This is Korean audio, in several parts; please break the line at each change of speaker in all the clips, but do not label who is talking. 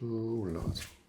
쭉 올라가죠.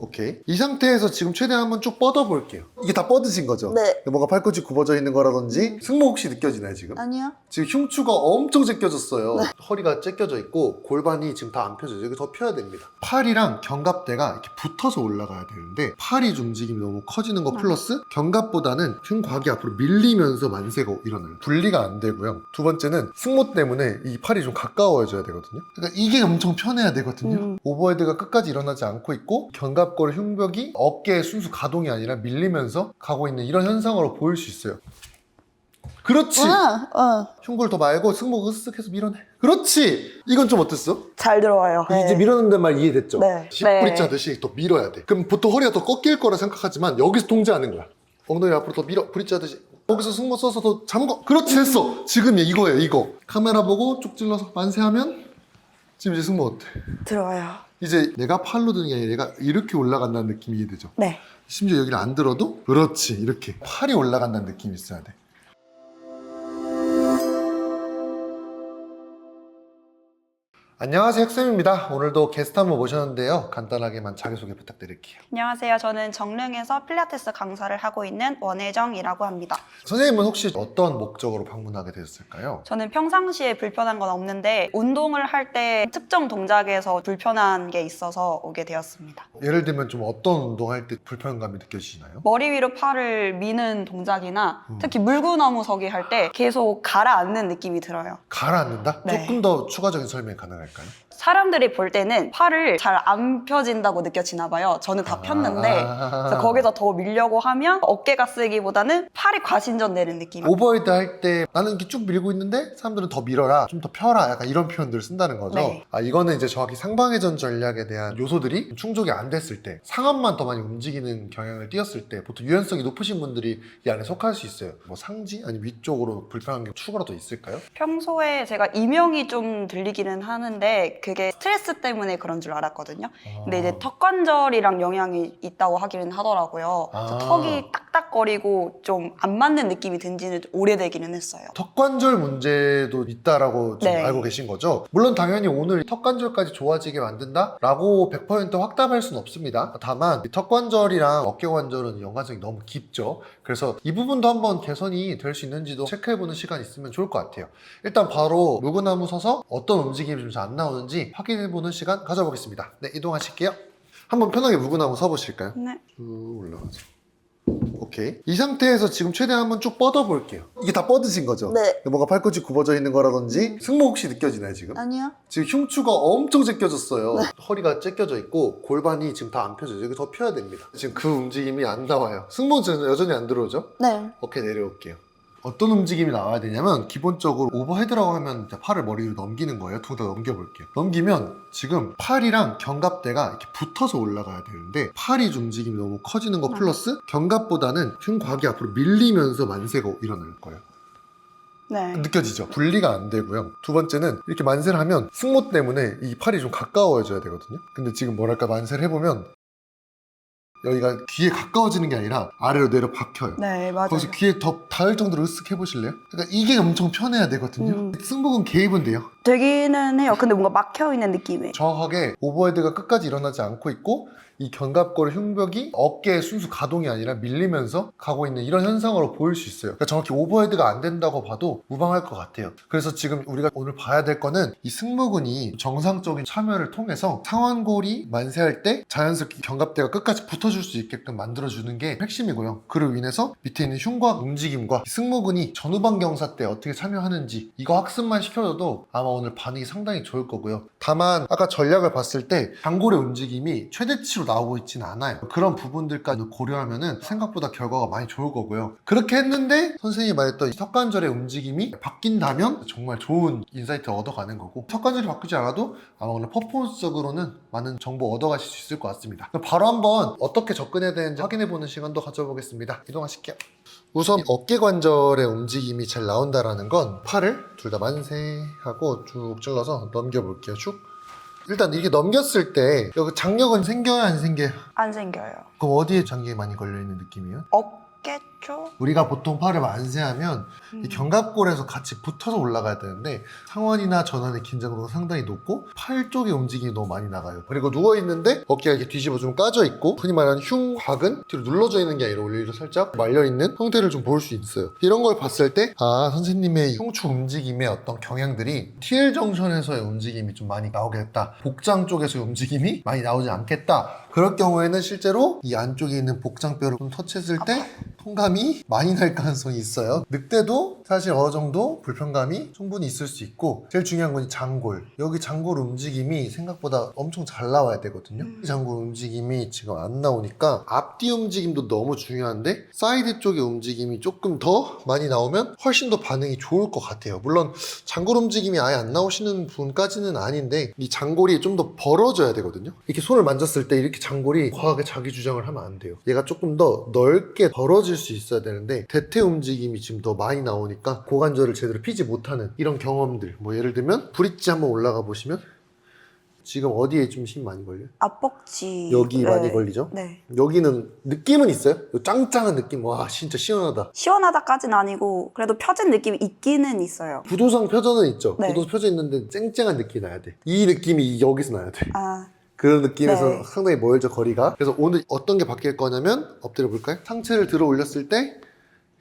오케이. 이 상태에서 지금 최대한 한번 쭉 뻗어 볼게요. 이게 다 뻗으신 거죠?
네.
뭔가 팔꿈치 굽어져 있는 거라든지 승모 혹시 느껴지나요 지금?
아니요.
지금 흉추가 엄청 제껴졌어요. 허리가 제껴져 있고 골반이 지금 다 안 펴져요. 여기 더 펴야 됩니다. 팔이랑 견갑대가 이렇게 붙어서 올라가야 되는데 팔이 움직임이 너무 커지는 거 플러스 견갑보다는 흉곽이 앞으로 밀리면서 만세가 일어나요. 분리가 안 되고요. 두 번째는 승모 때문에 이 팔이 좀 가까워져야 되거든요. 그러니까 이게 엄청 편해야 되거든요.
음.
오버헤드가 끝까지 일어나지 않고 있고 견갑 골 흉벽이 어깨의 순수 가동이 아니라 밀리면서 가고 있는 이런 현상으로 보일 수 있어요. 그렇지.
아, 어.
흉골 더 말고 승모 으쓱해서 밀어내. 그렇지. 이건 좀 어땠어?
잘 들어와요.
이제 밀어낸다는 말 이해됐죠?
네. 네.
하듯이 더 밀어야 돼. 그럼 보통 허리가 더 꺾일 거라 생각하지만 여기서 동작하는 거야. 엉덩이 앞으로 더 밀어. 브릿지 하듯이. 거기서 승모 써서 더 잠궈. 그렇지 됐어. 지금 이거예요 이거. 카메라 보고 쭉 찔러서 만세하면 지금 이제 승모 어때?
들어와요.
이제 내가 팔로 드는 게 아니라 얘가 이렇게 올라간다는 느낌이 이해되죠?
네.
심지어 여기를 안 들어도 그렇지 이렇게 팔이 올라간다는 느낌이 있어야 돼. 안녕하세요 혁쌤입니다. 오늘도 게스트 한 분 모셨는데요. 간단하게만 자기소개 부탁드릴게요.
안녕하세요. 저는 정릉에서 필라테스 강사를 하고 있는 원혜정이라고 합니다.
선생님은 혹시 어떤 목적으로 방문하게 되셨을까요?
저는 평상시에 불편한 건 없는데 운동을 할 때 특정 동작에서 불편한 게 있어서 오게 되었습니다.
예를 들면 좀 어떤 운동할 때 불편감이 느껴지시나요?
머리 위로 팔을 미는 동작이나
음.
특히 물구나무 서기 할 때 계속 가라앉는 느낌이 들어요.
가라앉는다?
네.
조금 더 추가적인 설명이 가능할까요? acá, ¿no?
사람들이 볼 때는 팔을 잘 안 펴진다고 느껴지나 봐요. 저는 다 폈는데
아.
그래서 거기서 더 밀려고 하면 어깨가 쓰기보다는 팔이 과신전되는 느낌.
오버헤드 할 때 나는 이렇게 쭉 밀고 있는데 사람들은 더 밀어라 좀 더 펴라 약간 이런 표현들을 쓴다는 거죠
네.
아 이거는 이제 정확히 상방회전 전략에 대한 요소들이 충족이 안 됐을 때 상완만 더 많이 움직이는 경향을 띄었을 때 보통 유연성이 높으신 분들이 이 안에 속할 수 있어요 뭐 상지 아니 위쪽으로 불편한 게 추가로 더 있을까요?
평소에 제가 이명이 좀 들리기는 하는데 그게 스트레스 때문에 그런 줄 알았거든요. 근데 이제 턱 관절이랑 영향이 있다고 하기는 하더라고요. 그래서
아.
턱이 딱딱거리고 좀 안 맞는 느낌이 든지는 오래되기는 했어요.
턱관절 문제도 있다라고 지금
네.
알고 계신 거죠? 물론 당연히 오늘 이 턱관절까지 좋아지게 만든다라고 100% 확답할 수는 없습니다. 다만 이 턱관절이랑 어깨관절은 연관성이 너무 깊죠. 그래서 이 부분도 한번 개선이 될 수 있는지도 체크해보는 시간 있으면 좋을 것 같아요. 일단 바로 물구나무 서서 어떤 움직임이 좀 잘 안 나오는지 확인해보는 시간 가져보겠습니다. 네, 이동하실게요. 한번 편하게 물구나무 서보실까요?
네.
쭉 올라가죠. 오케이. 이 상태에서 지금 최대한 한번 쭉 뻗어 볼게요. 이게 다 뻗으신 거죠?
네.
뭔가 팔꿈치 굽어져 있는 거라든지 승모 혹시 느껴지나요 지금?
아니요.
지금 흉추가 엄청 제껴졌어요. 허리가 제껴져 있고 골반이 지금 다 안 펴져요. 여기 더 펴야 됩니다. 지금 그 움직임이 안 나와요. 승모는 여전히 안 들어오죠?
네.
어깨 내려올게요. 어떤 움직임이 나와야 되냐면 기본적으로 오버헤드라고 하면 팔을 머리 위로 넘기는 거예요. 두 개 다 넘겨볼게요. 넘기면 지금 팔이랑 견갑대가 이렇게 붙어서 올라가야 되는데 팔이 움직임이 너무 커지는 거 플러스 견갑보다는 흉곽이 앞으로 밀리면서 만세가 일어날 거예요.
네.
느껴지죠? 분리가 안 되고요. 두 번째는 이렇게 만세를 하면 승모 때문에 이 팔이 좀 가까워져야 되거든요. 근데 지금 뭐랄까 만세를 해보면 여기가 귀에 가까워지는 게 아니라 아래로 내려 박혀요.
네, 맞아요.
거기서 귀에 더 닿을 정도로 으쓱 해보실래요? 그러니까 이게 엄청 편해야 되거든요.
음.
승복은 개입은 돼요.
되기는 해요. 근데 뭔가 막혀 있는 느낌이.
정확하게 오버헤드가 끝까지 일어나지 않고 있고 이 견갑골 흉벽이 어깨의 순수 가동이 아니라 밀리면서 가고 있는 이런 현상으로 보일 수 있어요. 그러니까 정확히 오버헤드가 안 된다고 봐도 무방할 것 같아요. 그래서 지금 우리가 오늘 봐야 될 거는 이 승모근이 정상적인 참여를 통해서 상완골이 만세할 때 자연스럽게 견갑대가 끝까지 붙어줄 수 있게끔 만들어주는 게 핵심이고요. 그로 인해서 밑에 있는 흉곽 움직임과 이 승모근이 전후방 경사 때 어떻게 참여하는지 이거 학습만 시켜줘도 아마 오늘 반응이 상당히 좋을 거고요. 다만 아까 전략을 봤을 때 단골의 움직임이 최대치로 나오고 있지는 않아요. 그런 부분들까지 고려하면은 생각보다 결과가 많이 좋을 거고요. 그렇게 했는데 선생님이 말했던 이 턱관절의 움직임이 바뀐다면 정말 좋은 인사이트를 얻어가는 거고 턱관절이 바뀌지 않아도 아마 오늘 퍼포먼스적으로는 많은 정보 얻어가실 수 있을 것 같습니다. 바로 한번 어떻게 접근해야 되는지 확인해보는 시간도 가져보겠습니다. 이동하실게요. 우선 어깨 관절의 움직임이 잘 나온다라는 건 팔을 둘 다 만세하고 쭉 찔러서 넘겨볼게요. 쭉. 일단 이렇게 넘겼을 때 여기 장력은 생겨요 안 생겨요?
안 생겨요.
그럼 어디에 장력이 많이 걸려있는 느낌이에요?
어 깨 그렇죠.
우리가 보통 팔을 만세하면
음.
이 견갑골에서 같이 붙어서 올라가야 되는데 상완이나 전완의 긴장도가 상당히 높고 팔 쪽의 움직임이 너무 많이 나가요. 그리고 누워 있는데 어깨가 이렇게 뒤집어 좀 까져 있고 흔히 말하는 흉곽은 뒤로 눌러져 있는 게 아니라 오히려 살짝 말려 있는 형태를 좀 볼 수 있어요. 이런 걸 봤을 때 아 선생님의 흉추 움직임의 어떤 경향들이 TL 정션에서의 움직임이 좀 많이 나오게 됐다. 복장 쪽에서의 움직임이 많이 나오지 않겠다. 그럴 경우에는 실제로 이 안쪽에 있는 복장뼈를 좀 터치했을 때 통감이 많이 날 가능성이 있어요. 늑대도 사실 어느 정도 불편감이 충분히 있을 수 있고 제일 중요한 건이 장골. 여기 장골 움직임이 생각보다 엄청 잘 나와야 되거든요. 이 장골 움직임이 지금 안 나오니까 앞뒤 움직임도 너무 중요한데 사이드 쪽의 움직임이 조금 더 많이 나오면 훨씬 더 반응이 좋을 것 같아요. 물론 장골 움직임이 아예 안 나오시는 분까지는 아닌데 이 장골이 좀 더 벌어져야 되거든요. 이렇게 손을 만졌을 때 이렇게 장골이 과하게 자기 주장을 하면 안 돼요. 얘가 조금 더 넓게 벌어 질 수 있어야 되는데 대퇴 움직임이 지금 더 많이 나오니까 고관절을 제대로 피지 못하는 이런 경험들 뭐 예를 들면 브릿지 한번 올라가 보시면 지금 어디에 좀 힘 많이 걸려요?
앞벅지.
여기
네.
많이 걸리죠?
네.
여기는 느낌은 있어요? 요 짱짱한 느낌 와 진짜 시원하다
시원하다까진 아니고 그래도 펴진 느낌이 있기는 있어요.
구도상 표전은 있죠
네.
구도 표전 있는데 쨍쨍한 느낌이 나야 돼이 느낌이 여기서 나야 돼
아,
그런 느낌에서
네.
상당히 멀죠 거리가 그래서 오늘 어떤 게 바뀔 거냐면 엎드려 볼까요? 상체를 들어 올렸을 때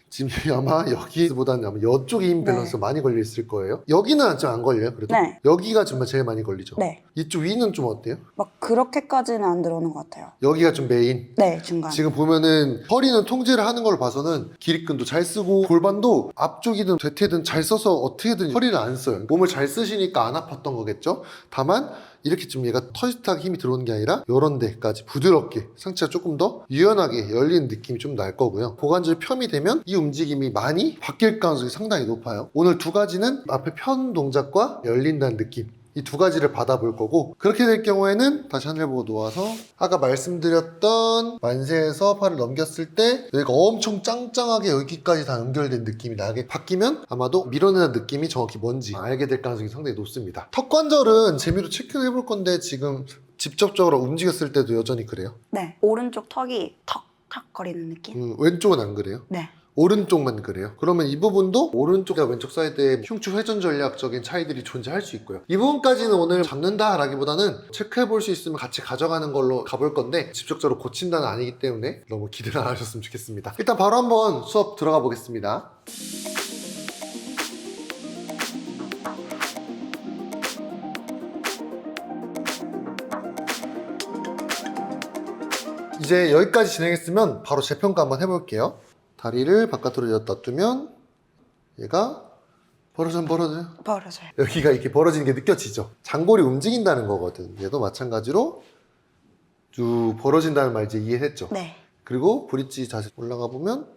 지금 아마 여기보다는 아마 이쪽에 힘 밸런스가 많이 걸려 있을 거예요 여기는 좀 안 걸려요 그래도
네.
여기가 정말 제일 많이 걸리죠
네.
이쪽 위는 좀 어때요?
막 그렇게까지는 안 들어오는 것 같아요.
여기가 좀 메인
네, 중간.
지금 보면은 허리는 통제를 하는 걸로 봐서는 기립근도 잘 쓰고 골반도 앞쪽이든 뒤태든 잘 써서 어떻게든 허리를 안 써요. 몸을 잘 쓰시니까 안 아팠던 거겠죠. 다만 이렇게 좀 얘가 터지트하게 힘이 들어오는 게 아니라 이런 데까지 부드럽게 상체가 조금 더 유연하게 열리는 느낌이 좀 날 거고요. 고관절 펴이 되면 이 움직임이 많이 바뀔 가능성이 상당히 높아요. 오늘 두 가지는 앞에 편 동작과 열린다는 느낌. 이 두 가지를 받아볼 거고 그렇게 될 경우에는 다시 하늘 보고 누워서 아까 말씀드렸던 만세에서 팔을 넘겼을 때 여기가 엄청 짱짱하게 여기까지 다 연결된 느낌이 나게 바뀌면 아마도 밀어내는 느낌이 정확히 뭔지 알게 될 가능성이 상당히 높습니다 턱 관절은 재미로 체크를 해볼 건데 지금 직접적으로 움직였을 때도 여전히 그래요
네. 오른쪽 턱이 턱턱 거리는 느낌?
음, 왼쪽은 안 그래요
네.
오른쪽만 그래요. 그러면 이 부분도 오른쪽과 왼쪽 사이드에 흉추 회전 전략적인 차이들이 존재할 수 있고요. 이 부분까지는 오늘 잡는다 라기보다는 체크해 볼 수 있으면 같이 가져가는 걸로 가볼 건데 직접적으로 고친다는 아니기 때문에 너무 기대를 안 하셨으면 좋겠습니다. 일단 바로 한번 수업 들어가 보겠습니다. 이제 여기까지 진행했으면 바로 재평가 한번 해볼게요. 다리를 바깥으로 였다 두면 얘가 벌어져 벌어져요.
벌어져요.
여기가 이렇게 벌어지는 게 느껴지죠. 장골이 움직인다는 거거든. 얘도 마찬가지로 쭉 벌어진다는 말 이제 이해했죠.
네.
그리고 브릿지 자세 올라가 보면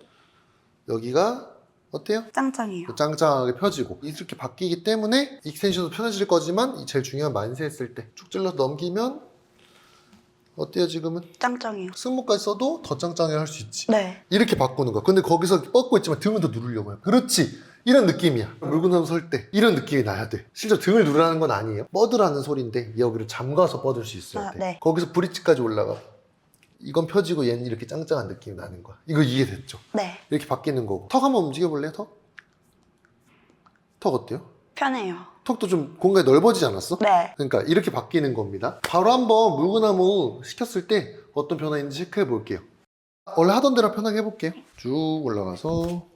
여기가 어때요?
짱짱해요.
짱짱하게 펴지고 이렇게 바뀌기 때문에 익스텐션도 편해질 거지만 이 제일 중요한 만세 했을 때 쭉 찔러서 넘기면 어때요 지금은?
짱짱해요.
승모까지 써도 더 짱짱해 할 수 있지.
네.
이렇게 바꾸는 거야. 근데 거기서 뻗고 있지만 등을 더 누르려고 해요. 그렇지. 이런 느낌이야. 물구나무 설때 이런 느낌이 나야 돼. 실제 등을 누르라는 건 아니에요. 뻗으라는 소리인데 여기를 잠가서 뻗을 수 있어야
아,
돼.
네.
거기서 브릿지까지 올라가. 이건 펴지고 얘는 이렇게 짱짱한 느낌이 나는 거야. 이거 이해됐죠?
네.
이렇게 바뀌는 거고. 턱 한번 움직여 볼래요? 턱? 턱 어때요?
편해요.
턱도 좀 공간이 넓어지지 않았어?
네.
그러니까 이렇게 바뀌는 겁니다. 바로 한번 물구나무 시켰을 때 어떤 변화 있는지 체크해 볼게요. 원래 하던 대로 편하게 해볼게요. 쭉 올라가서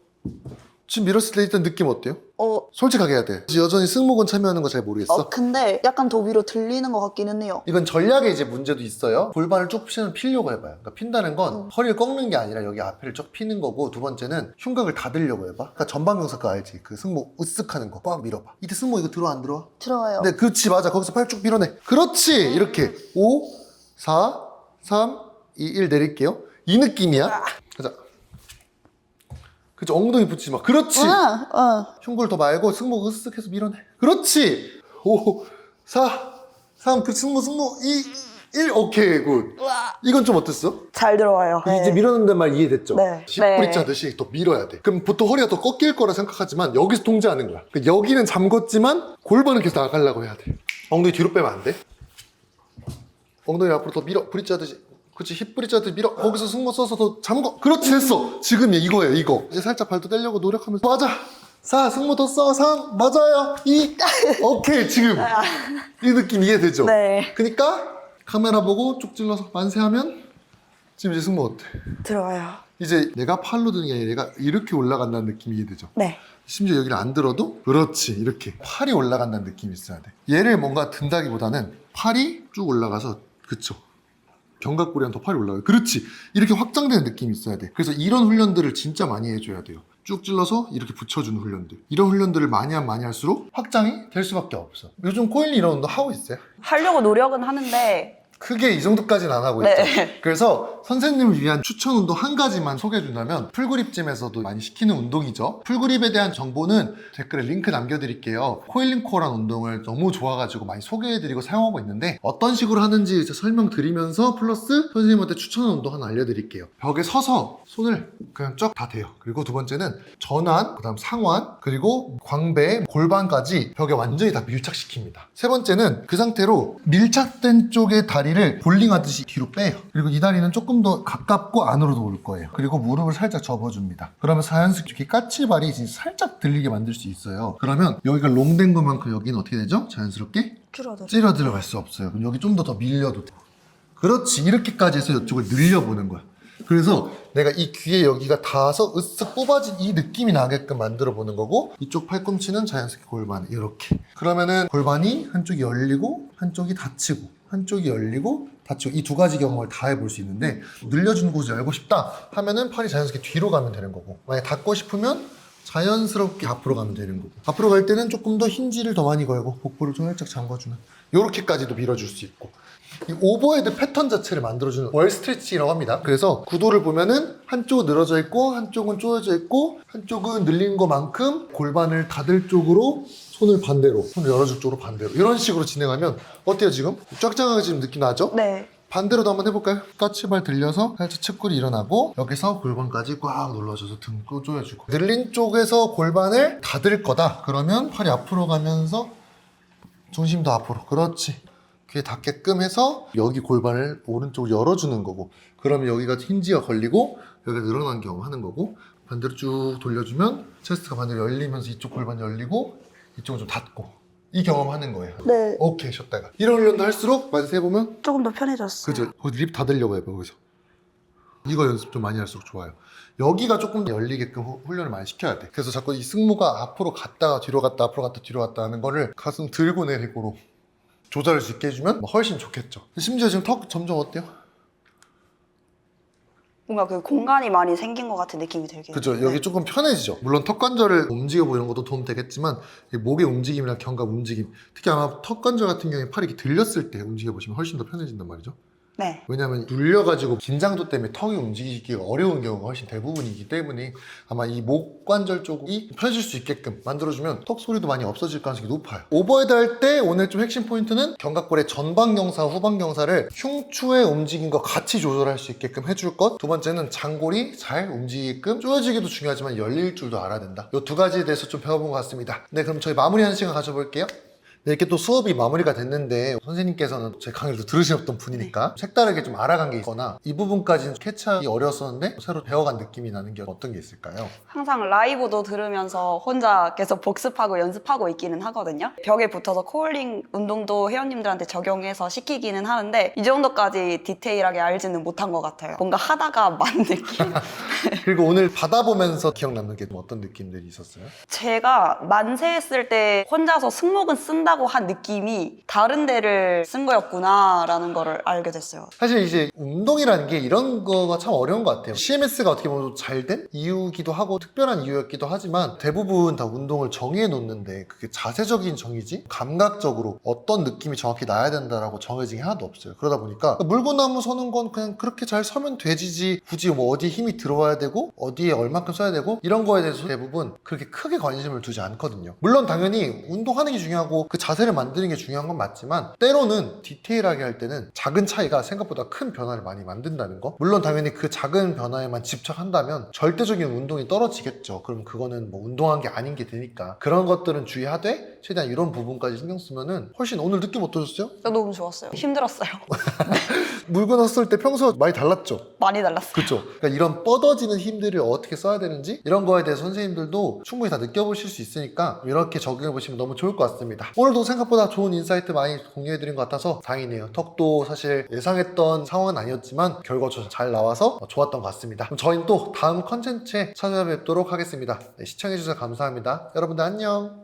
지금 밀었을 때 일단 느낌 어때요?
어,
솔직하게 해야 돼. 여전히 승모근 참여하는 거 잘 모르겠어.
어, 근데 약간 더 위로 들리는 것 같기는 해요.
이건 전략의 이제 문제도 있어요. 골반을 쭉 피는 피려고 해봐요. 그러니까 핀다는 건
음.
허리를 꺾는 게 아니라 여기 앞에를 쭉 피는 거고 두 번째는 흉곽을 닫으려고 해봐. 그러니까 전방경사 그거 알지? 그 승모 으쓱 하는 거 꽉 밀어봐. 이때 승모 이거 들어와 안 들어와?
들어와요.
네, 그렇지, 맞아. 거기서 팔 쭉 밀어내. 그렇지! 이렇게. 5, 4, 3, 2, 1 내릴게요. 이 느낌이야. 가자. 그죠? 엉덩이 붙이지 마. 그렇지!
아, 어.
흉골 더 말고 승모 으쓱 해서 밀어내. 그렇지! 5, 4, 3, 그 승모, 승모, 2, 1. 오케이, 굿. 이건 좀 어땠어?
잘 들어와요.
이제 밀어낸다는 말 이해됐죠?
네.
10브릿지
네.
하듯이 더 밀어야 돼. 그럼 보통 허리가 더 꺾일 거라 생각하지만 여기서 통제하는 거야. 그러니까 여기는 잠궜지만 골반은 계속 나가려고 해야 돼. 엉덩이 뒤로 빼면 안 돼. 엉덩이 앞으로 더 밀어. 브릿지 하듯이 그렇지 힙 브리자드 밀어 거기서 승모 써서 더 잠궈 그렇지 됐어 지금이 이거예요 이거 이제 살짝 발도 떼려고 노력하면서 맞아 4 승모 더써3 맞아요 2 오케이 지금 이 느낌 이해되죠?
네.
그러니까 카메라 보고 쭉 찔러서 만세하면 지금 이제 승모 어때?
들어와요.
이제 내가 팔로 드는 게 아니라 얘가 이렇게 올라간다는 느낌이 이해되죠?
네.
심지어 여기를 안 들어도 그렇지 이렇게 팔이 올라간다는 느낌이 있어야 돼 얘를 뭔가 든다기보다는 팔이 쭉 올라가서 그쵸 견갑골이랑 더 팔이 올라가요. 그렇지. 이렇게 확장되는 느낌이 있어야 돼. 그래서 이런 훈련들을 진짜 많이 해줘야 돼요. 쭉 찔러서 이렇게 붙여주는 훈련들. 이런 훈련들을 많이 하면 많이 할수록 확장이 될 수밖에 없어. 요즘 코일리 이런 운동 하고 있어요?
하려고 노력은 하는데
크게 이 정도까지는 안 하고
네.
있죠. 그래서 선생님을 위한 추천 운동 한 가지만 소개해준다면 풀그립짐에서도 많이 시키는 운동이죠. 풀그립에 대한 정보는 댓글에 링크 남겨드릴게요. 코일링코란 운동을 너무 좋아가지고 많이 소개해드리고 사용하고 있는데 어떤 식으로 하는지 이제 설명드리면서 플러스 선생님한테 추천하는 운동 하나 알려드릴게요. 벽에 서서 손을 그냥 쫙 다 대요. 그리고 두 번째는 전완, 그다음 상완, 그리고 광배, 골반까지 벽에 완전히 다 밀착시킵니다. 세 번째는 그 상태로 밀착된 쪽의 다리 를 볼링하듯이 뒤로 빼요. 그리고 이 다리는 조금 더 가깝고 안으로 도 올 거예요. 그리고 무릎을 살짝 접어줍니다. 그러면 자연스럽게 까치발이 살짝 들리게 만들 수 있어요. 그러면 여기가 롱된 것만큼 여기는 어떻게 되죠? 자연스럽게
줄어들.
찌려 들어갈 수 없어요. 그럼 여기 좀 더 더 밀려도 돼. 그렇지. 이렇게까지 해서 이쪽을 늘려보는 거야. 그래서 내가 이 귀에 여기가 닿아서 으쓱 뽑아진 이 느낌이 나게끔 만들어 보는 거고 이쪽 팔꿈치는 자연스럽게 골반 이렇게. 그러면은 골반이 한쪽이 열리고 한쪽이 닫히고 한쪽이 열리고 닫히고 이 두 가지 경험을 다 해볼 수 있는데 늘려주는 곳을 열고 싶다 하면은 팔이 자연스럽게 뒤로 가면 되는 거고 만약 닫고 싶으면 자연스럽게 앞으로 가면 되는 거고 앞으로 갈 때는 조금 더 힌지를 더 많이 걸고 복부를 좀 살짝 잠궈주는 이렇게까지도 밀어줄 수 있고 이 오버헤드 패턴 자체를 만들어주는 월 스트레치라고 합니다. 그래서 구도를 보면은 한쪽은 늘어져 있고 한쪽은 쪼여져 있고 한쪽은 늘린 것만큼 골반을 닫을 쪽으로 손을 반대로 손을 열어줄 쪽으로 반대로 이런 식으로 진행하면 어때요 지금? 쫙쫙하게 지금 느낌 나죠?
네.
반대로도 한번 해볼까요? 까치발 들려서 살짝 측골이 일어나고 여기서 골반까지 꽉 눌러줘서 등 쪼여주고 늘린 쪽에서 골반을 닫을 거다. 그러면 팔이 앞으로 가면서 중심도 앞으로. 그렇지. 귀에 닿게끔 해서 여기 골반을 오른쪽으로 열어주는 거고 그러면 여기가 힌지가 걸리고 여기가 늘어난 경험 하는 거고 반대로 쭉 돌려주면 체스트가 반대로 열리면서 이쪽 골반 열리고 이쪽은 좀 닫고 이 경험 하는 거예요.
네.
오케이 쉬었다가. 이런 훈련도 할수록 만세 해보면
조금 더 편해졌어요.
그죠. 거기 립 닫으려고 해봐 거기서 이거 연습 좀 많이 할수록 좋아요. 여기가 조금 열리게끔 후- 훈련을 많이 시켜야 돼. 그래서 자꾸 이 승모가 앞으로 갔다가 뒤로 갔다 앞으로 갔다 뒤로 갔다 하는 거를 가슴 들고 내리고로 조절할 수 있게 해주면 뭐 훨씬 좋겠죠. 심지어 지금 턱 점점 어때요?
뭔가 그 공간이 많이 생긴 것 같은 느낌이 들긴
그죠. 여기 조금 편해지죠. 물론 턱 관절을 움직여 보이는 것도 도움 되겠지만 이 목의 움직임이랑 견갑 움직임 특히 아마 턱 관절 같은 경우에 팔이 이렇게 들렸을 때 움직여 보시면 훨씬 더 편해진단 말이죠
네.
왜냐하면 눌려가지고 긴장도 때문에 턱이 움직이기가 어려운 경우가 훨씬 대부분이기 때문에 아마 이 목 관절 쪽이 펴질 수 있게끔 만들어주면 턱 소리도 많이 없어질 가능성이 높아요. 오버헤드 할 때 오늘 좀 핵심 포인트는 견갑골의 전방 경사, 후방 경사를 흉추의 움직임과 같이 조절할 수 있게끔 해줄 것. 두 번째는 장골이 잘 움직이게끔 쪼여지기도 중요하지만 열릴 줄도 알아야 된다. 이 두 가지에 대해서 좀 배워본 것 같습니다. 네, 그럼 저희 마무리하는 시간 가져볼게요. 네, 이렇게 또 수업이 마무리가 됐는데 선생님께서는 제 강의를 또 들으셨던 분이니까 색다르게 좀 알아간 게 있거나 이 부분까지는 캐치하기 어려웠었는데 새로 배워간 느낌이 나는 게 어떤 게 있을까요?
항상 라이브도 들으면서 혼자 계속 복습하고 연습하고 있기는 하거든요. 벽에 붙어서 코올링 운동도 회원님들한테 적용해서 시키기는 하는데 이 정도까지 디테일하게 알지는 못한 것 같아요. 뭔가 하다가 만 느낌?
그리고 오늘 받아보면서 기억 남는 게 어떤 느낌들이 있었어요?
제가 만세했을 때 혼자서 승모근 쓴다 고 한 느낌이 다른 데를 쓴 거였구나라는 거를 알게 됐어요.
사실 이제 운동이라는 게 이런 거가 참 어려운 것 같아요. CMS가 어떻게 보면 잘 된 이유기도 하고 특별한 이유였기도 하지만 대부분 다 운동을 정해 놓는데 그게 자세적인 정의지 감각적으로 어떤 느낌이 정확히 나야 된다라고 정해진 게 하나도 없어요. 그러다 보니까 물구나무 서는 건 그냥 그렇게 잘 서면 되지지 굳이 뭐 어디에 힘이 들어와야 되고 어디에 얼만큼 써야 되고 이런 거에 대해서 대부분 그렇게 크게 관심을 두지 않거든요. 물론 당연히 운동하는 게 중요하고 그 자세를 만드는 게 중요한 건 맞지만 때로는 디테일하게 할 때는 작은 차이가 생각보다 큰 변화를 많이 만든다는 거. 물론 당연히 그 작은 변화에만 집착한다면 절대적인 운동이 떨어지겠죠. 그럼 그거는 뭐 운동한 게 아닌 게 되니까 그런 것들은 주의하되 최대한 이런 부분까지 신경 쓰면은 훨씬 오늘 느낌 어떠셨어요?
너무 좋았어요. 힘들었어요.
물 끊었을 때 평소 많이 달랐죠?
많이 달랐어요.
그렇죠. 그러니까 이런 뻗어지는 힘들을 어떻게 써야 되는지 이런 거에 대해서 선생님들도 충분히 다 느껴보실 수 있으니까 이렇게 적용해 보시면 너무 좋을 것 같습니다. 오늘 도 생각보다 좋은 인사이트 많이 공유해드린 것 같아서 다행이네요. 턱도 사실 예상했던 상황은 아니었지만 결과적으로 잘 나와서 좋았던 것 같습니다. 그럼 저희는 또 다음 컨텐츠에 찾아뵙도록 하겠습니다. 네, 시청해주셔서 감사합니다. 여러분들 안녕.